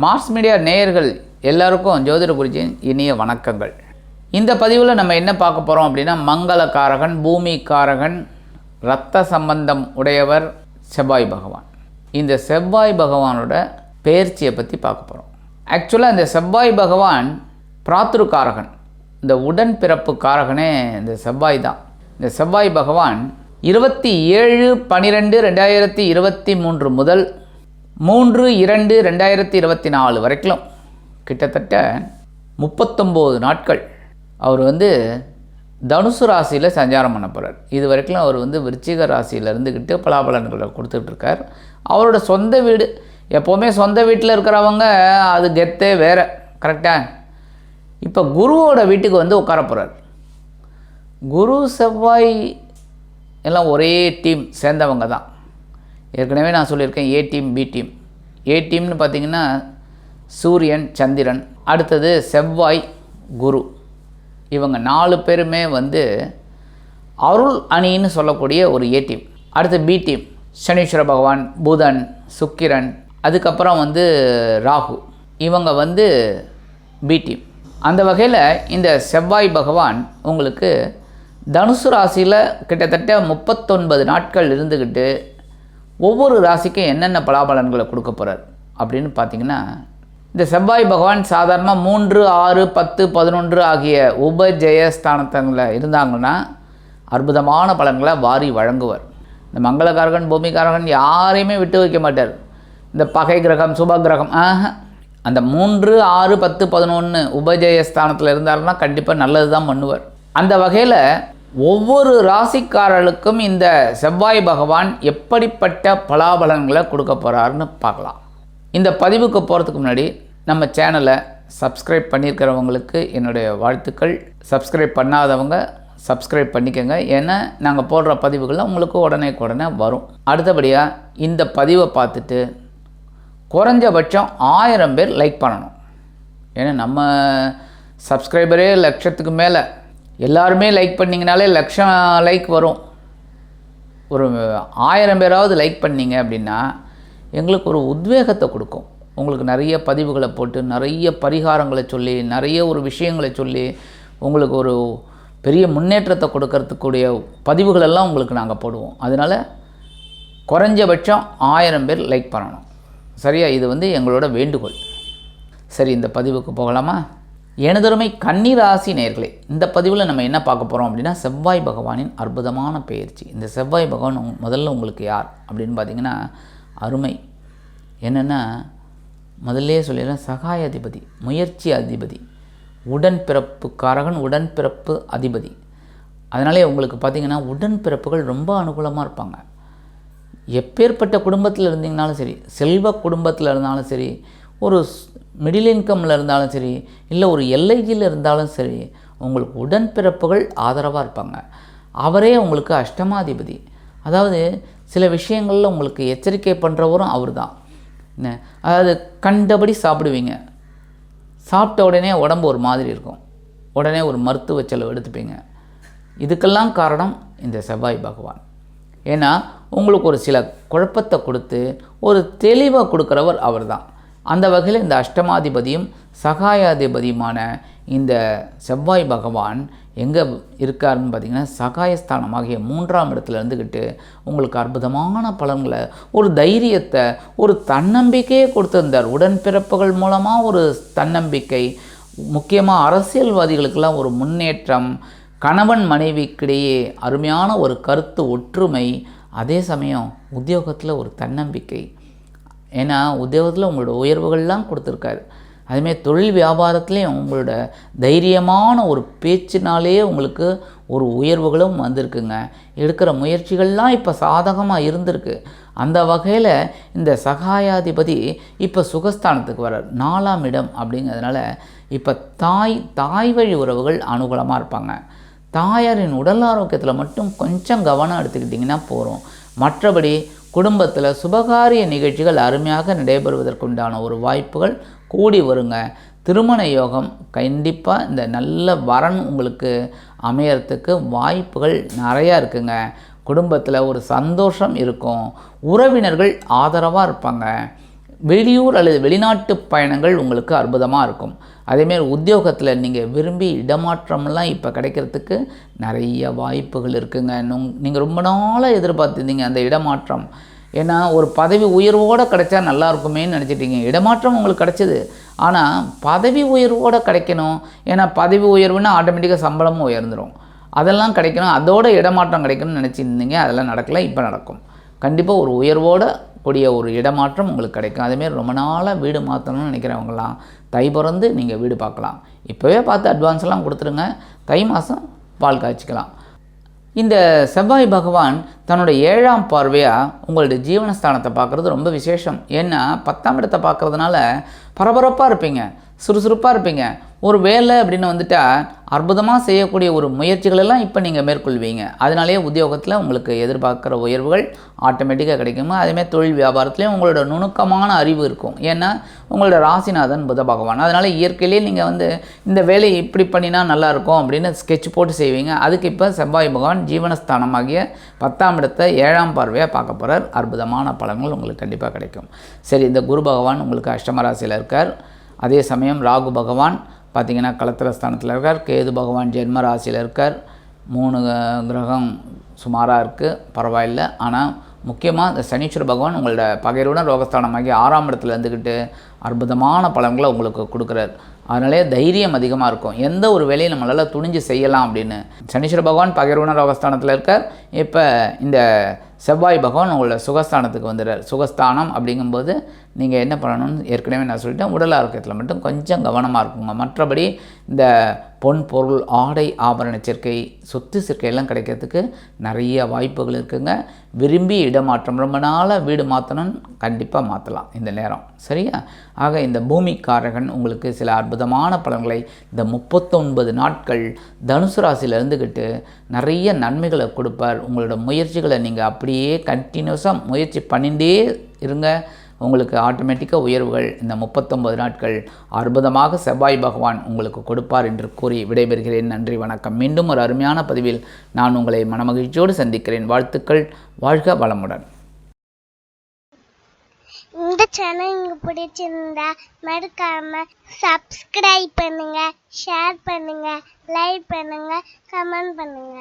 Mars media நேயர்கள் எல்லாருக்கும் ஜோதிட குருஜியின் இனிய வணக்கங்கள். இந்த பதிவில் நம்ம என்ன பார்க்க போகிறோம் அப்படின்னா மங்களக்காரகன் பூமிக்காரகன் இரத்த சம்பந்தம் உடையவர் செவ்வாய் பகவான். இந்த செவ்வாய் பகவானோட பெயர்ச்சியை பற்றி பார்க்க போகிறோம் ஆக்சுவலாக இந்த செவ்வாய் பகவான் பிராத்துருக்காரகன். இந்த உடன் பிறப்பு காரகனே இந்த செவ்வாய் தான். இந்த செவ்வாய் பகவான் இருபத்தி ஏழு பன்னிரெண்டு ரெண்டாயிரத்தி இருபத்தி மூன்று முதல் மூன்று இரண்டு ரெண்டாயிரத்தி இருபத்தி நாலு வரைக்கும் கிட்டத்தட்ட முப்பத்தொம்போது நாட்கள் அவர் வந்து தனுசு ராசியில் சஞ்சாரம் பண்ண போகிறார் இது வரைக்கும் அவர் வந்து விருச்சிக ராசியில் இருந்துக்கிட்டு பலாபலன்களை கொடுத்துட்ருக்கார் அவரோட சொந்த வீடு எப்போவுமே சொந்த வீட்டில் இருக்கிறவங்க அது கெத்தே வேறு கரெக்டாக இப்போ குருவோட வீட்டுக்கு வந்து உட்கார போகிறார் குரு செவ்வாய் எல்லாம் ஒரே டீம் சேர்ந்தவங்க தான். ஏற்கனவே நான் சொல்லியிருக்கேன் A team B team A டீம்னு பார்த்தீங்கன்னா சூரியன் சந்திரன். அடுத்தது செவ்வாய் குரு. இவங்க நாலு பேருமே வந்து அருள் அணின்னு சொல்லக்கூடிய ஒரு ஏ டீம் அடுத்து பி டீம் சனீஸ்வர பகவான் புதன் சுக்கிரன். அதுக்கப்புறம் வந்து ராகு. இவங்க வந்து பி டீம் அந்த வகையில் இந்த செவ்வாய் பகவான் உங்களுக்கு தனுசு ராசியில் கிட்டத்தட்ட முப்பத்தொன்பது நாட்கள் இருந்துக்கிட்டு ஒவ்வொரு ராசிக்கும் என்னென்ன பலாபலன்களை கொடுக்க போகிறார் அப்படின்னு பார்த்தீங்கன்னா இந்த செவ்வாய் பகவான் சாதாரணமாக மூன்று ஆறு பத்து பதினொன்று ஆகிய உபஜெயஸ்தானத்தங்களில் இருந்தாங்கன்னா அற்புதமான பலன்களை வாரி வழங்குவார். இந்த மங்களகாரகன் பூமிகாரகன் யாரையுமே விட்டு வைக்க மாட்டார். இந்த பகை கிரகம் சுப கிரகம் ஆஹா அந்த மூன்று ஆறு பத்து பதினொன்று உபஜெயஸ்தானத்தில் இருந்தாருன்னா கண்டிப்பாக நல்லது தான் பண்ணுவார். அந்த வகையில் ஒவ்வொரு ராசிக்காரர்களுக்கும் இந்த செவ்வாய் பகவான் எப்படிப்பட்ட பலாபலன்களை கொடுக்க போகிறாருன்னு பார்க்கலாம். இந்த பதிவுக்கு போகிறதுக்கு முன்னாடி நம்ம சேனலை சப்ஸ்கிரைப் பண்ணியிருக்கிறவங்களுக்கு என்னுடைய வாழ்த்துக்கள். சப்ஸ்கிரைப் பண்ணாதவங்க சப்ஸ்கிரைப் பண்ணிக்கோங்க. ஏன்னா நாங்கள் போடுற பதிவுகள்லாம் உங்களுக்கு உடனே உடனே வரும். அடுத்தபடியாக இந்த பதிவை பார்த்துட்டு குறைஞ்சபட்சம் ஆயிரம் பேர் லைக் பண்ணணும். ஏன்னா நம்ம சப்ஸ்கிரைபரே லட்சத்துக்கு மேலே எல்லாருமே லைக் பண்ணிங்கனாலே லட்சம் லைக் வரும். ஒரு ஆயிரம் பேராவது லைக் பண்ணீங்க அப்படின்னா எங்களுக்கு ஒரு உத்வேகத்தை கொடுக்கும். உங்களுக்கு நிறைய பதிவுகளை போட்டு நிறைய பரிகாரங்களை சொல்லி நிறைய ஒரு விஷயங்களை சொல்லி உங்களுக்கு ஒரு பெரிய முன்னேற்றத்தை கொடுக்கறதுக்குடைய பதிவுகளெல்லாம் உங்களுக்கு நாங்கள் போடுவோம். அதனால் குறைஞ்சபட்சம் ஆயிரம் பேர் லைக் பண்ணணும். சரியா? இது வந்து எங்களோட வேண்டுகோள். சரி இந்த பதிவுக்கு போகலாமா? எனதருமை கன்னிராசி நேர்களே இந்த பதிவில் நம்ம என்ன பார்க்க போகிறோம் அப்படின்னா செவ்வாய் பகவானின் அற்புதமான பெயர்ச்சி இந்த செவ்வாய் பகவான் முதல்ல உங்களுக்கு யார் அப்படின்னு பார்த்தீங்கன்னா அருமை. என்னென்னா முதல்லே சொல்லிடுறேன் சகாய அதிபதி முயற்சி அதிபதி உடன்பிறப்புக்காரகன் உடன்பிறப்பு அதிபதி. அதனாலே உங்களுக்கு பார்த்தீங்கன்னா உடன்பிறப்புகள் ரொம்ப அனுகூலமாக இருப்பாங்க. எப்பேற்பட்ட குடும்பத்தில் இருந்தீங்கனாலும் சரி செல்வ குடும்பத்தில் இருந்தாலும் சரி ஒரு மிடில் இன்கம்மில் இருந்தாலும் சரி இல்லை ஒரு எல்ஐஜியில் இருந்தாலும் சரி உங்களுக்கு உடன்பிறப்புகள் ஆதரவாக இருப்பாங்க. அவரே உங்களுக்கு அஷ்டமாதிபதி. அதாவது சில விஷயங்களில் உங்களுக்கு எச்சரிக்கை பண்ணுறவரும் அவர் தான் என்ன? அதாவது கண்டபடி சாப்பிடுவீங்க. சாப்பிட்ட உடனே உடம்பு ஒரு மாதிரி இருக்கும். உடனே ஒரு மருத்துவ செலவு எடுத்துப்பீங்க. இதுக்கெல்லாம் காரணம் இந்த செவ்வாய் பகவான். ஏன்னா உங்களுக்கு ஒரு சில குழப்பத்தை கொடுத்து ஒரு தெளிவாக கொடுக்குறவர் அவர்தான். அந்த வகையில் இந்த அஷ்டமாதிபதியும் சகாயாதிபதியுமான இந்த செவ்வாய் பகவான் எங்கே இருக்காருன்னு பார்த்தீங்கன்னா சகாயஸ்தானமாகிய மூன்றாம் இடத்துல இருந்துக்கிட்டு உங்களுக்கு அற்புதமான பலன்களை ஒரு தைரியத்தை ஒரு தன்னம்பிக்கையை கொடுத்துருந்தார். உடன்பிறப்புகள் மூலமாக ஒரு தன்னம்பிக்கை முக்கியமாக அரசியல்வாதிகளுக்கெல்லாம் ஒரு முன்னேற்றம் கணவன் மனைவிக்கிடையே அருமையான ஒரு கருத்து ஒற்றுமை அதே சமயம் உத்தியோகத்தில் ஒரு தன்னம்பிக்கை. ஏன்னா உத்தியோகத்தில் உங்களோட உயர்வுகள்லாம் கொடுத்துருக்காரு. அதுமாரி தொழில் வியாபாரத்துலேயும் உங்களோட தைரியமான ஒரு பேச்சினாலேயே உங்களுக்கு ஒரு உயர்வுகளும் வந்திருக்குங்க. எடுக்கிற முயற்சிகள்லாம் இப்போ சாதகமாக இருந்திருக்கு. அந்த வகையில் இந்த சகாயாதிபதி இப்போ சுகஸ்தானத்துக்கு வர்றார். நாலாம் இடம் அப்படிங்கிறதுனால இப்போ தாய் தாய் வழி உறவுகள் அனுகூலமாக இருப்பாங்க. தாயாரின் உடல் ஆரோக்கியத்தில் மட்டும் கொஞ்சம் கவனம் எடுத்துக்கிட்டிங்கன்னா போகிறோம் மற்றபடி குடும்பத்தில் சுபகாரிய நிகழ்ச்சிகள் அருமையாக நடைபெறுவதற்குண்டான ஒரு வாய்ப்புகள் கூடி வருங்க. திருமண யோகம் கண்டிப்பாக இந்த நல்ல வரன் உங்களுக்கு அமையறதுக்கு வாய்ப்புகள் நிறையா இருக்குங்க. குடும்பத்தில் ஒரு சந்தோஷம் இருக்கும். உறவினர்கள் ஆதரவாக இருப்பாங்க. வெளியூர் அல்லது வெளிநாட்டு பயணங்கள் உங்களுக்கு அற்புதமாக இருக்கும். அதேமாரி உத்தியோகத்தில் நீங்கள் விரும்பி இடமாற்றம்லாம் இப்போ கிடைக்கிறதுக்கு நிறைய வாய்ப்புகள் இருக்குங்க. நீங்கள் ரொம்ப நாளாக எதிர்பார்த்துருந்தீங்க அந்த இடமாற்றம். ஏன்னா ஒரு பதவி உயர்வோடு கிடைச்சா நல்லா இருக்குமேன்னு நினச்சிட்டீங்க. இடமாற்றம் உங்களுக்கு கிடைச்சிது. ஆனால் பதவி உயர்வோடு கிடைக்கணும். ஏன்னா பதவி உயர்வுன்னா ஆட்டோமேட்டிக்காக சம்பளமும் உயர்ந்துடும் அதெல்லாம் கிடைக்கணும். அதோட இடமாற்றம் கிடைக்கணும்னு நினச்சிருந்தீங்க. அதெல்லாம் நடக்கலை. இப்போ நடக்கும். கண்டிப்பாக ஒரு உயர்வோடு கூடிய ஒரு இடமாற்றம் உங்களுக்கு கிடைக்கும். அதேமாரி ரொம்ப நாளாக வீடு மாற்றணும்னு நினைக்கிறவங்களாம் தை பிறந்து நீங்கள் வீடு பார்க்கலாம். இப்போவே பார்த்து அட்வான்ஸ்லாம் கொடுத்துருங்க தை மாதம் பால் காய்ச்சிக்கலாம். இந்த செவ்வாய் பகவான் தன்னோட ஏழாம் பார்வையாக உங்களுடைய ஜீவனஸ்தானத்தை பார்க்குறது ரொம்ப விசேஷம். ஏன்னா பத்தாம் இடத்தை பார்க்குறதுனால பரபரப்பாக இருப்பீங்க. சுறுசுறுப்பாக இருப்பீங்க. ஒரு வேலை அப்படின்னு வந்துட்டால் அற்புதமாக செய்யக்கூடிய ஒரு முயற்சிகளெல்லாம் இப்போ நீங்கள் மேற்கொள்வீங்க. அதனாலேயே உத்தியோகத்தில் உங்களுக்கு எதிர்பார்க்குற உயர்வுகள் ஆட்டோமேட்டிக்காக கிடைக்குமா? அதேமாதிரி தொழில் வியாபாரத்துலேயும் உங்களோட நுணுக்கமான அறிவு இருக்கும். ஏன்னா உங்களோட ராசிநாதன் புத பகவான். அதனால் இயற்கையிலேயே நீங்கள் வந்து இந்த வேலையை இப்படி பண்ணினா நல்லாயிருக்கும் அப்படின்னு ஸ்கெட்ச் போட்டு செய்வீங்க. அதுக்கு இப்போ செவ்வாய் பகவான் ஜீவனஸ்தானமாகிய பத்தாம் இடத்தை ஏழாம் பார்வையாக பார்க்க போகிறார் அற்புதமான பலன்கள் உங்களுக்கு கண்டிப்பாக கிடைக்கும். சரி இந்த குரு பகவான் உங்களுக்கு அஷ்டம ராசியில் இருக்கார். அதே சமயம் ராகு பகவான் பார்த்திங்கன்னா களத்திர ஸ்தானத்தில் இருக்கார். கேது பகவான் ஜென்ம ராசியில் இருக்கார். மூணு கிரகம் சுமாராக இருக்குது பரவாயில்லை. ஆனால் முக்கியமாக இந்த சனீஸ்வர பகவான் உங்களோட பகையுடன் ரோகஸ்தானமாகி ஆறாம் இடத்துல இருந்துக்கிட்டு அற்புதமான பலன்களை உங்களுக்கு கொடுக்குறார். அதனாலே தைரியம் அதிகமாக இருக்கும். எந்த ஒரு வேலையை நம்மளால் துணிஞ்சு செய்யலாம் அப்படின்னு. சனீஸ்வர பகவான் பகைருண ரோகஸ்தானத்தில் இருக்கார். இப்போ இந்த செவ்வாய் பகவான் உங்களோட சுகஸ்தானத்துக்கு வந்துடுறார். சுகஸ்தானம் அப்படிங்கும்போது நீங்கள் என்ன பண்ணணும்னு ஏற்கனவே நான் சொல்லிட்டேன். உடல் ஆரோக்கியத்தில் மட்டும் கொஞ்சம் கவனமாக இருக்குங்க மற்றபடி இந்த பொன் பொருள் ஆடை ஆபரண சேர்க்கை சொத்து சேர்க்கையெல்லாம் கிடைக்கிறதுக்கு நிறைய வாய்ப்புகள் இருக்குங்க. விரும்பி இடமாற்றம் ரொம்ப நாளாக வீடு மாற்றணும்னு கண்டிப்பாக மாற்றலாம் இந்த நேரம். சரியா? ஆக இந்த பூமிக்காரகன் உங்களுக்கு சில அற்புதமான பலன்களை இந்த முப்பத்தொன்பது நாட்கள் தனுசு ராசியில் இருந்துக்கிட்டு நிறைய நன்மைகளை கொடுப்பார். உங்களோட முயற்சிகளை நீங்கள் அப்படியே கண்டினியூஸாக முயற்சி பண்ணிகிட்டே இருங்க. உங்களுக்கு ஆட்டோமேட்டிக்காக உயர்வுகள் இந்த முப்பத்தொன்பது நாட்கள் அற்புதமாக செவ்வாய் பகவான் உங்களுக்கு கொடுப்பார் என்று கூறி விடைபெறுகிறேன். நன்றி வணக்கம். மீண்டும் ஒரு அருமையான பதிவில் நான் உங்களை மனமகிழ்ச்சியோடு சந்திக்கிறேன். வாழ்த்துக்கள் வாழ்க வளமுடன். இந்த சேனல் உங்களுக்கு பிடிச்சிருந்தா மறக்காம சப்ஸ்கிரைப் பண்ணுங்க ஷேர் பண்ணுங்க லைக் பண்ணுங்க கமெண்ட் பண்ணுங்க.